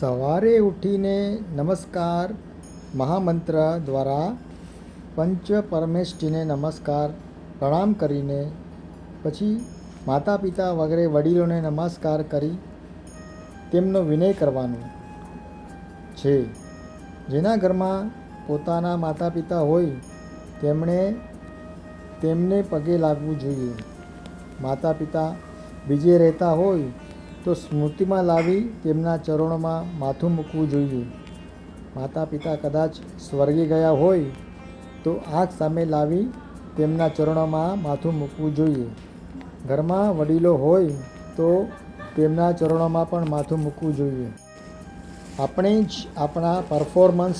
સવારે ઉઠીને નમસ્કાર મહામંત્ર દ્વારા પંચ પરમેષ્ઠીને નમસ્કાર, પ્રણામ કરીને પછી માતા પિતા વગેરે વડીલોને નમસ્કાર કરી તેમનો વિનય કરવાનો છે. જેના ઘરમાં પોતાના માતા પિતા હોય, તેમણે તેમને પગે લાગવું જોઈએ. માતા પિતા બીજે રહેતા હોય તો સ્મૃતિમાં લાવી તેમના ચરણોમાં માથું મૂકવું જોઈએ. માતા પિતા કદાચ સ્વર્ગે ગયા હોય તો આંખ સામે લાવી તેમના ચરણોમાં માથું મૂકવું જોઈએ. ઘરમાં વડીલો હોય તો તેમના ચરણોમાં પણ માથું મૂકવું જોઈએ. આપણે જ આપણા પરફોર્મન્સ,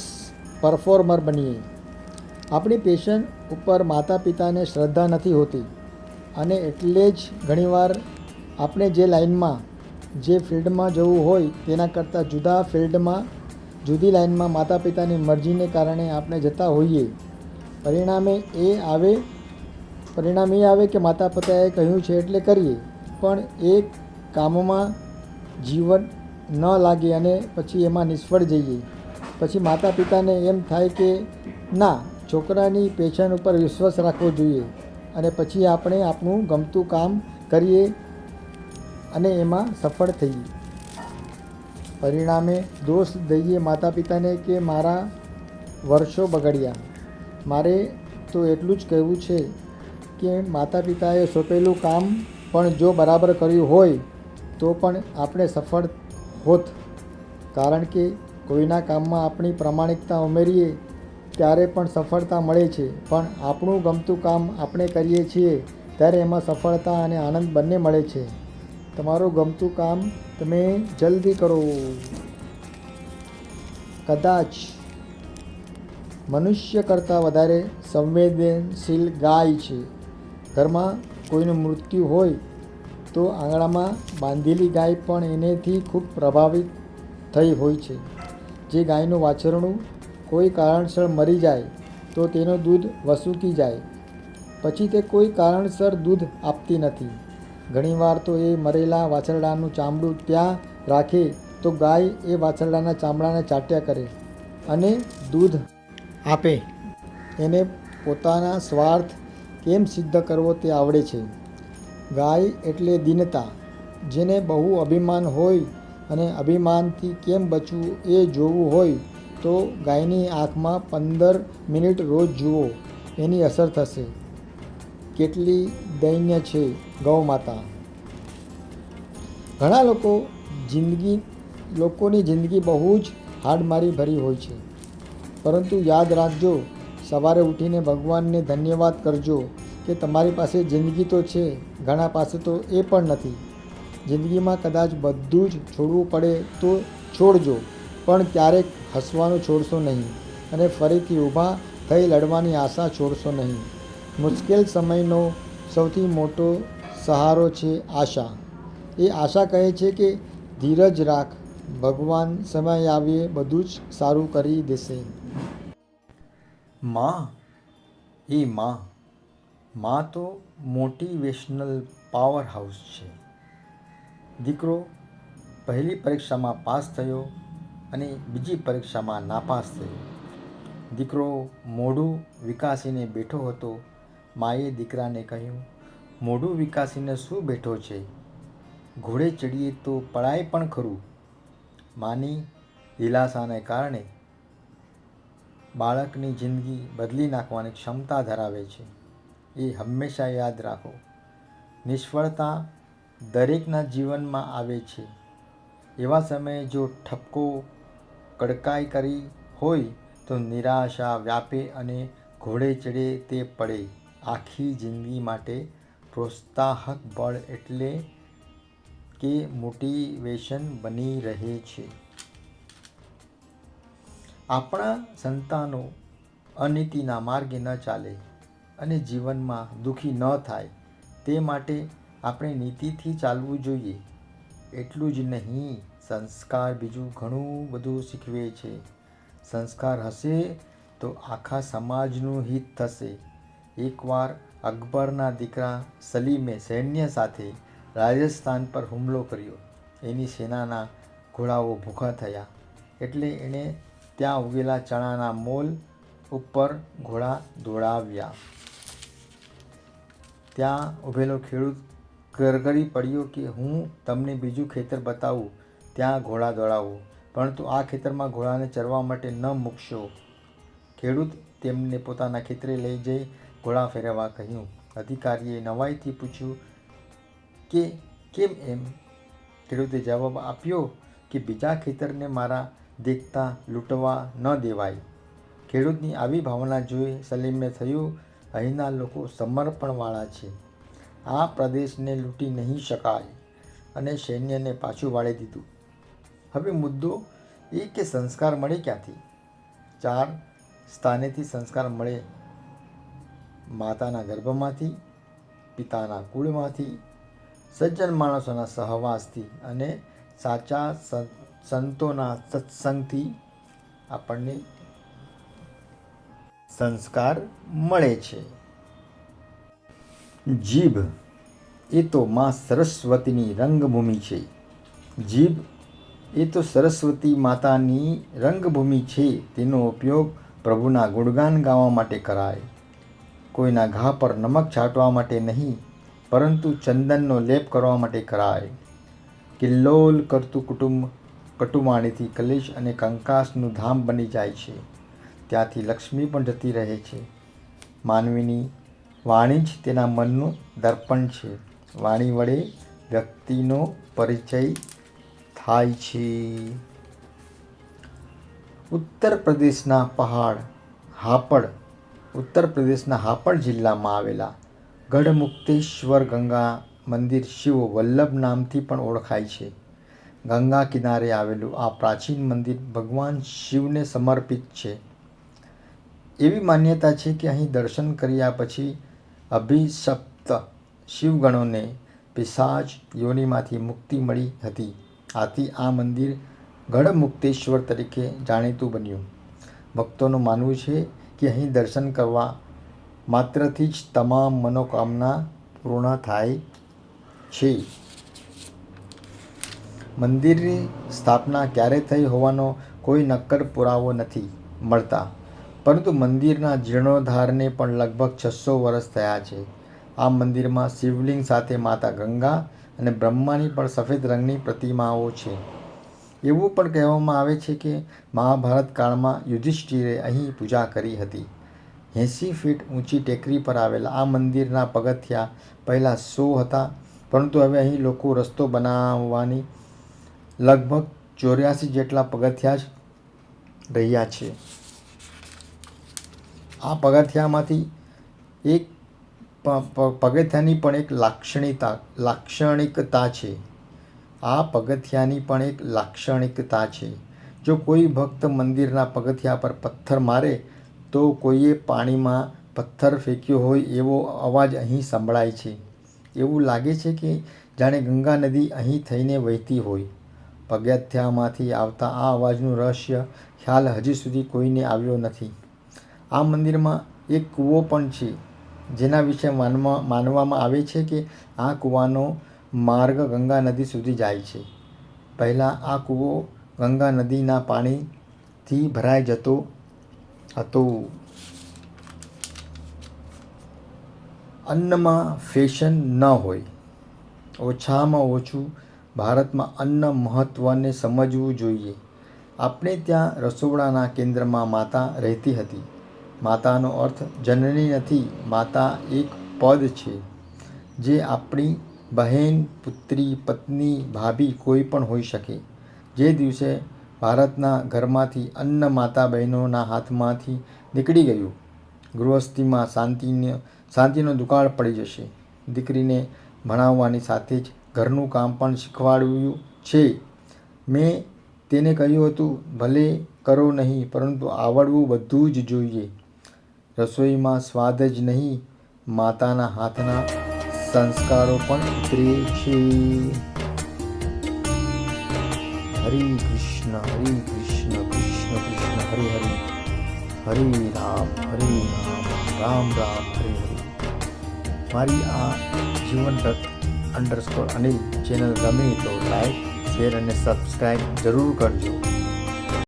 પરફોર્મર બનીએ. આપણી પેશન્ટ ઉપર માતા પિતાને શ્રદ્ધા નથી હોતી. અને એટલે જ ઘણીવાર આપણે જે લાઈનમાં જે ફિલ્ડમાં જવું હોય તેના કરતાં જુદા ફિલ્ડમાં, જુદી લાઈનમાં માતા પિતાની મરજીને કારણે આપણે જતા હોઈએ. પરિણામે એ આવે, પરિણામ એ આવે કે માતા પિતાએ કહ્યું છે એટલે કરીએ. પણ એ કામમાં જીવન ન લાગે અને પછી એમાં નિષ્ફળ જઈએ. પછી માતા પિતાને એમ થાય કે ના, છોકરાની પેશન ઉપર વિશ્વાસ રાખવો જોઈએ અને પછી આપણે આપણું ગમતું કામ કરીએ અને એમાં સફળ થઈ. પરિણામે દોષ દઈએ માતા પિતાને કે મારા વર્ષો બગડ્યા. મારે તો એટલું જ કહેવું છે કે માતા પિતાએ સોંપેલું કામ પણ જો બરાબર કર્યું હોય, તો પણ આપણે સફળ હોત. કારણ કે કોઈના કામમાં આપણી પ્રામાણિકતા ઉમેરીએ, ત્યારે પણ સફળતા મળે છે. પણ આપણું ગમતું કામ આપણે કરીએ છીએ, ત્યારે એમાં સફળતા અને આનંદ બંને મળે છે. તમારું ગમતું કામ તમે જલ્દી કરો. કદાચ મનુષ્ય કરતાં વધારે સંવેદનશીલ ગાય છે. ઘરમાં કોઈનું મૃત્યુ હોય તો આંગણામાં બાંધેલી ગાય પણ એનેથી ખૂબ પ્રભાવિત થઈ હોય છે. જે ગાયનું વાછરણું કોઈ કારણસર મરી જાય તો તેનું દૂધ વસૂકી જાય. પછી તે કોઈ કારણસર દૂધ આપતી નથી. ઘણીવાર તો એ મરેલા વાછરડાનું ચામડું ત્યાં રાખે તો ગાય એ વાછરડાના ચામડાને ચાટ્યા કરે અને દૂધ આપે. એને પોતાના સ્વાર્થ કેમ સિદ્ધ કરવો તે આવડે છે. ગાય એટલે દીનતા, જેને બહુ અભિમાન હોય અને અભિમાનથી કેમ બચવું એ જોવું હોય તો ગાયની આંખમાં પંદર મિનિટ રોજ જુઓ, એની અસર થશે. કેટલી દૈન્ય છે ગૌ માતા? ઘણા લોકો જિંદગી, લોકોની જિંદગી બહુ જ હાડમારી ભરી હોય છે. પરંતુ યાદ રાખજો, સવારે ઉઠીને ભગવાનને ધન્યવાદ કરજો કે તમારી પાસે જિંદગી તો છે, ઘણા પાસે તો એ પણ નથી. જિંદગીમાં કદાચ બધું જ છોડવું પડે તો છોડજો, પણ ક્યારેક હસવાનું છોડશો નહીં અને ફરીથી ઊભા થઈ લડવાની આશા છોડશો નહીં. મુશ્કેલ સમયનો સૌથી મોટો સહારો છે આશા. એ આશા કહે છે કે ધીરજ રાખ, ભગવાન સમય આવીએ, બધું જ સારું કરી દેશે. માં? એ માં. માં તો મોટિવેશનલ પાવર હાઉસ છે. દીકરો પહેલી પરીક્ષામાં પાસ થયો અને બીજી પરીક્ષામાં નાપાસ થયો. દીકરો મોઢું વિકાસીને બેઠો હતો. માએ દીકરાને કહ્યું, મોઢું વિકાસીને શું બેઠો છે? ઘોડે ચડીએ તો પડાય પણ ખરું. માની દિલાસાને કારણે બાળકની જિંદગી બદલી નાખવાની ક્ષમતા ધરાવે છે. એ હંમેશા યાદ રાખો, નિષ્ફળતા દરેકના જીવનમાં આવે છે. એવા સમયે જો ઠપકો, કડકાઈ કરી હોય તો નિરાશા વ્યાપે અને ઘોડે ચડે તે પડે. આખી જિંદગી માટે પ્રોત્સાહક બળ એટલે કે મોટિવેશન બની રહે છે. આપણા સંતાનો અનીતિના માર્ગે ન ચાલે અને જીવનમાં દુઃખી ન થાય તે માટે આપણે નીતિથી ચાલવું જોઈએ. એટલું જ નહીં, સંસ્કાર બીજું ઘણું બધું શીખવે છે. સંસ્કાર હશે તો આખા સમાજનું હિત થશે. એકવાર અકબરના દીકરા સલીમે સૈન્ય સાથે રાજસ્થાન પર હુમલો કર્યો. એની સેનાના ઘોડાઓ ભૂખા થયા. એટલે એણે ત્યાં ઉગેલા ચણાના મોલ ઉપર ઘોડા દોડાવ્યા. ત્યાં ઊભેલો ખેડૂત ગરગરી પડ્યો કે, હું તમને બીજું ખેતર બતાવું. ત્યાં ઘોડા દોડાવો. પરંતુ આ ખેતરમાં ઘોડાને ચરવા માટે ન મૂકશો. ખેડૂત તેમને પોતાના ખેતરે લઈ જઈ ઘોડા ફેરવવા કહ્યું. અધિકારીએ નવાઈથી પૂછ્યું કે કેમ એમ? ખેડૂતે જવાબ આપ્યો કે બીજા ખેતરને મારા દેખતા લૂંટવા ન દેવાય. ખેડૂતની આવી ભાવના જોઈ સલીમને થયું, અહીંના લોકો સમર્પણવાળા છે. આ પ્રદેશને લૂંટી નહીં શકાય. અને સૈન્યને પાછું વાળી દીધું. હવે મુદ્દો એ કે સંસ્કાર મળે ક્યાંથી? ચાર, સ્થાનેથી સંસ્કાર મળે માતાના ગર્ભમાંથી, પિતાના કુળમાંથી, સજ્જન માણસોના સહવાસથી અને સાચા સંતોના સત્સંગથી આપણને સંસ્કાર મળે છે. જીભ એ તો માં સરસ્વતીની રંગભૂમિ છે. જીભ એ તો સરસ્વતી માતાની રંગભૂમિ છે. તેનો ઉપયોગ પ્રભુના ગુણગાન ગાવા માટે કરાય. કોઈના ઘા પર નમક છાંટવા માટે નહીં, પરંતુ ચંદનનો લેપ કરવા માટે કરાય. કિલ્લોલ કરતું કુટુંબ, કટુમાણીથી કલેશ અને કંકાસનું ધામ બની જાય છે. ત્યાંથી લક્ષ્મી પણ જતી રહે છે. માનવીની વાણી જ તેના મનનું દર્પણ છે. વાણી વડે વ્યક્તિનો પરિચય થાય છે. ઉત્તર પ્રદેશના પહાડ, હાપડ ઉત્તર પ્રદેશના હાપડ જિલ્લામાં આવેલા ગઢમુક્તેશ્વર ગંગા મંદિર શિવ વલ્લભ નામથી પણ ઓળખાય છે. ગંગા કિનારે આવેલું આ પ્રાચીન મંદિર ભગવાન શિવને સમર્પિત છે. એવી માન્યતા છે કે અહીં દર્શન કર્યા પછી અભિશપ્ત શિવગણોને પિશાચ યોનિમાંથી મુક્તિ મળી હતી. આથી આ મંદિર ગઢમુક્તેશ્વર તરીકે જાણીતું બન્યું. ભક્તોનું માનવું છે કે અહીં દર્શન કરવા માત્રથી જ તમામ મનોકામના પૂર્ણ થાય છે. મંદિરની સ્થાપના ક્યારે થઈ હોવાનો કોઈ નક્કર પુરાવો નથી મળતા, પરંતુ મંદિરના જીર્ણોદ્ધારને પણ લગભગ છસો વર્ષ થયા છે. આ મંદિરમાં શિવલિંગ સાથે માતા ગંગા અને બ્રહ્માની પણ સફેદ રંગની પ્રતિમાઓ છે. એવું પણ કહેવામાં આવે છે કે મહાભારત કાળમાં યુધિષ્ઠિરે અહીં પૂજા કરી હતી. એંસી ફીટ ઊંચી ટેકરી પર આવેલા આ મંદિરના પગથિયા પહેલાં સો હતા, પરંતુ હવે અહીં લોકો રસ્તો બનાવવાની લગભગ ચોર્યાસી જેટલા પગથિયા જ રહ્યા છે. આ પગથિયામાંથી એક પગથિયાની પણ એક લાક્ષણિકતા લાક્ષણિકતા છે. આ પગથિયાની પણ એક લાક્ષણિકતા છે. જો કોઈ ભક્ત મંદિરના પગથિયા પર પથ્થર મારે, તો કોઈએ પાણીમાં પથ્થર ફેંક્યો હોય એવો અવાજ અહીં સંભળાય છે. એવું લાગે છે કે જાણે ગંગા નદી અહીં થઈને વહેતી હોય. પગથિયામાંથી આવતા આ અવાજનું રહસ્ય ખ્યાલ હજી સુધી કોઈને આવ્યો નથી. આ મંદિરમાં એક કૂવો પણ છે, જેના વિશે માનવા માનવામાં આવે છે કે આ કૂવાનો માર્ગ ગંગા નદી સુધી જાય છે. પહેલાં આ કૂવો ગંગા નદીના પાણીથી ભરાઈ જતો હતો. અન્નમાં ફેશન ન હોય. ઓછામાં ઓછું ભારતમાં અન્ન મહત્ત્વને સમજવું જોઈએ. આપણે ત્યાં રસોડાના કેન્દ્રમાં માતા રહેતી હતી. માતાનો અર્થ જનની નથી, માતા એક પદ છે, જે આપણી બહેન, પુત્રી, પત્ની, ભાભી કોઈ પણ હોઈ શકે. જે દિવસે ભારતના ઘરમાંથી અન્ન માતા બહેનોના હાથમાંથી નીકળી ગયું, ગૃહસ્થીમાં શાંતિને, શાંતિનો દુકાળ પડી જશે. દીકરીને ભણાવવાની સાથે જ ઘરનું કામ પણ શીખવાડ્યું છે. મેં તેને કહ્યું હતું, ભલે કરો નહીં, પરંતુ આવડવું બધું જ જોઈએ. રસોઈમાં સ્વાદ જ નહીં, માતાના હાથના સંસ્કારો પણ ઉતરે છે. હરે કૃષ્ણ હરે કૃષ્ણ કૃષ્ણ કૃષ્ણ, હરે હરે. હરે રામ હરે રામ રામ રામ, હરે હરે. મારી આ જીવન રથ અંડરસ્કોર અનિલ ચેનલ ગમે તો લાઈક શેર અને સબસ્ક્રાઈબ જરૂર કરજો.